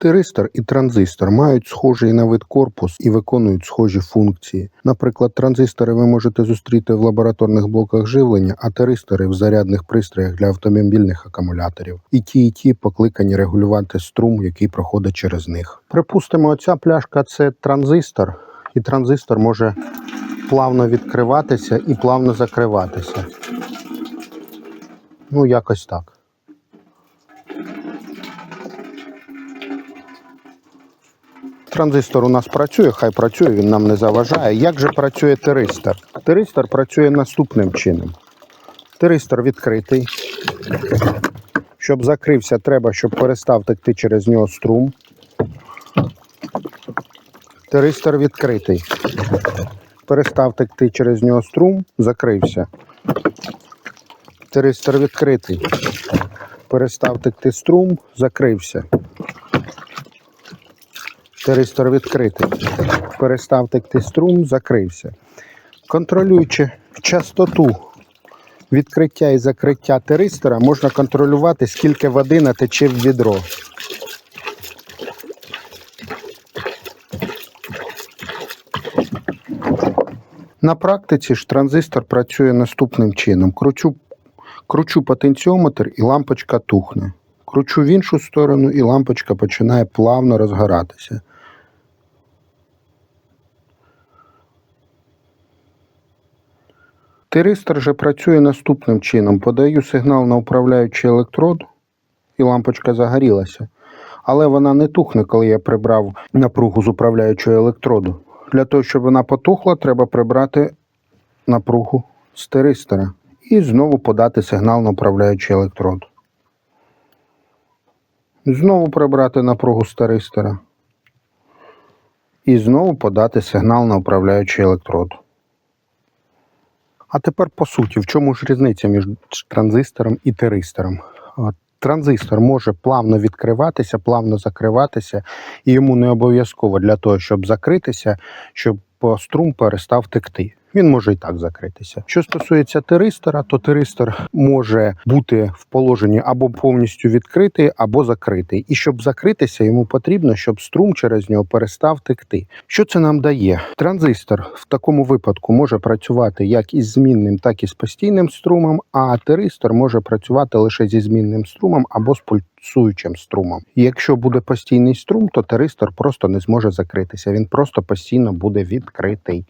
Тиристор і транзистор мають схожий на вид корпус і виконують схожі функції. Наприклад, транзистори ви можете зустріти в лабораторних блоках живлення, а тиристори в зарядних пристроях для автомобільних акумуляторів. І ті, і ті покликані регулювати струм, який проходить через них. Припустимо, оця пляшка це транзистор, і транзистор може плавно відкриватися і плавно закриватися. Ну, якось так. Транзистор у нас працює, хай працює, він нам не заважає. Як же працює тиристор? Тиристор працює наступним чином. Тиристор відкритий. Щоб закрився, треба, щоб перестав текти через нього струм. Тиристор відкритий. Перестав текти через нього струм, закрився. Тиристор відкритий. Перестав текти струм, закрився. Тиристор відкритий. Перестав текти струм, закрився. Контролюючи частоту відкриття і закриття тиристора, можна контролювати, скільки води натече в відро. На практиці ж транзистор працює наступним чином. Кручу, кручу потенціометр і лампочка тухне. Кручу в іншу сторону і лампочка починає плавно розгоратися. Тиристор же працює наступним чином. Подаю сигнал на управляючий електрод, і лампочка загорілася. Але вона не тухне, коли я прибрав напругу з управляючого електроду. Для того, щоб вона потухла, треба прибрати напругу з тиристора і знову подати сигнал на управляючий електрод. Знову прибрати напругу з тиристора. І знову подати сигнал на управляючий електрод. А тепер по суті, в чому ж різниця між транзистором і тиристором? Транзистор може плавно відкриватися, плавно закриватися, і йому не обов'язково для того, щоб закритися, щоб струм перестав текти. Він може і так закритися. Що стосується тиристора, то тиристор може бути в положенні або повністю відкритий, або закритий. І щоб закритися, йому потрібно, щоб струм через нього перестав текти. Що це нам дає? Транзистор в такому випадку може працювати як із змінним, так і з постійним струмом, а тиристор може працювати лише зі змінним струмом або з пульсуючим струмом. Якщо буде постійний струм, то тиристор просто не зможе закритися. Він просто постійно буде відкритий.